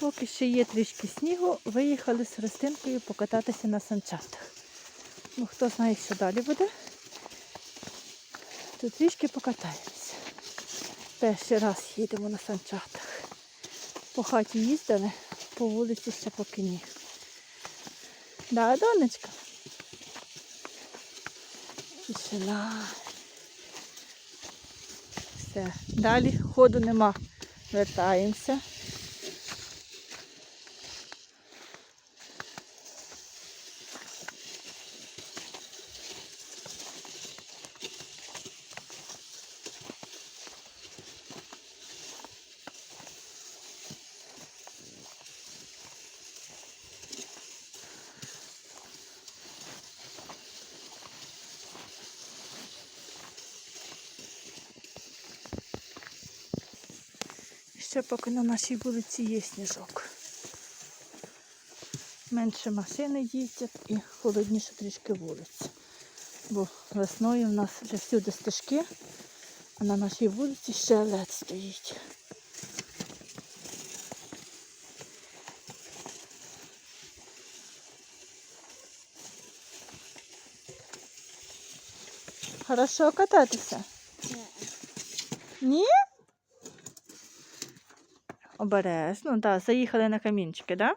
Поки ще є трішки снігу, виїхали з Христинкою покататися на санчатах. Ну, хто знає, що далі буде, то трішки покатаємося. Перший раз їдемо на санчатах. По хаті їздили, по вулиці ще поки ні. Да, донечка? Тишина. Все, далі ходу нема. Вертаємося. Ще поки на нашій вулиці є сніжок. Менше машини їздять і холодніше трішки вулиця. Бо весною в нас вже всюди стежки, а на нашій вулиці ще лед стоїть. Хорошо кататися? Ні? Обережно, так, заїхали на камінчики, так? Да?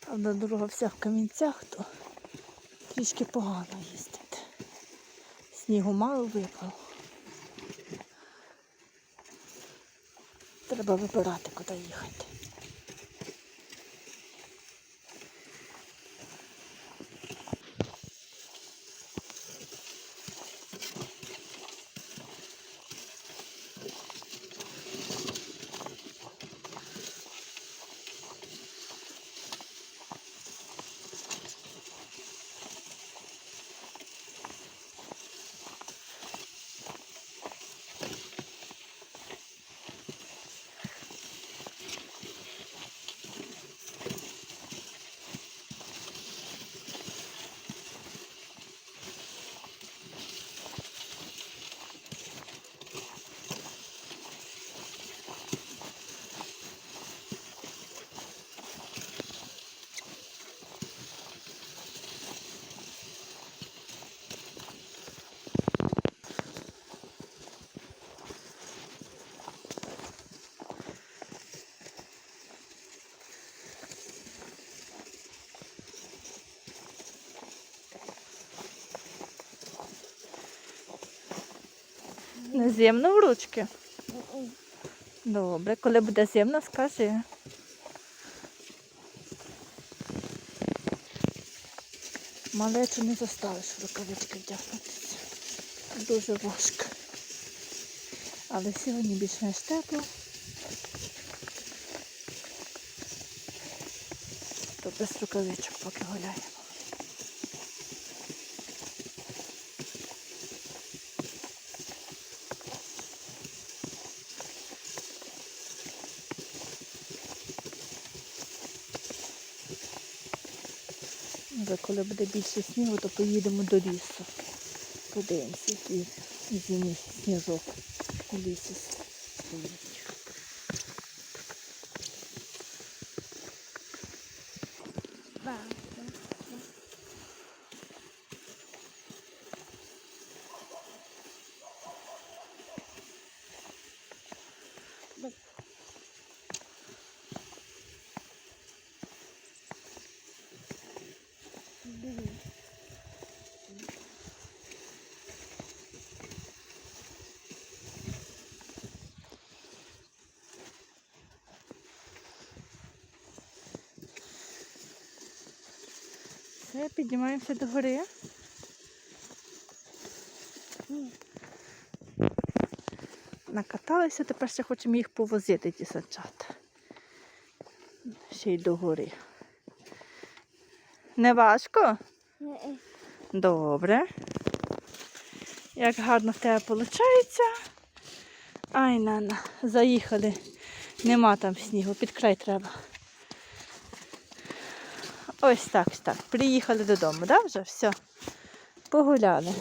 Правда, дорога вся в камінцях, то трішки погано їздити. Снігу мало випало. Треба вибирати, куди їхати. Не зимно в ручки? Добре, коли буде зимно, скажи. Малечу не заставиш в рукавички вдягнутися. Дуже важко. Але сьогодні більш-менш тепло. То без рукавичок поки гуляємо. Коли буде більше снігу, то поїдемо до лісу. Подивимося, який зимній сніжок у лісі стоїть. Все, піднімаємося до гори. Накаталися, тепер ще хочемо їх повозити, ті санчата. Ще й до гори. Не важко? Добре. Як гарно в тебе виходить. Ай, Нана, заїхали Нема там снігу, під край треба. Ось так, так. Приїхали додому, да, вже? Все. Погуляли.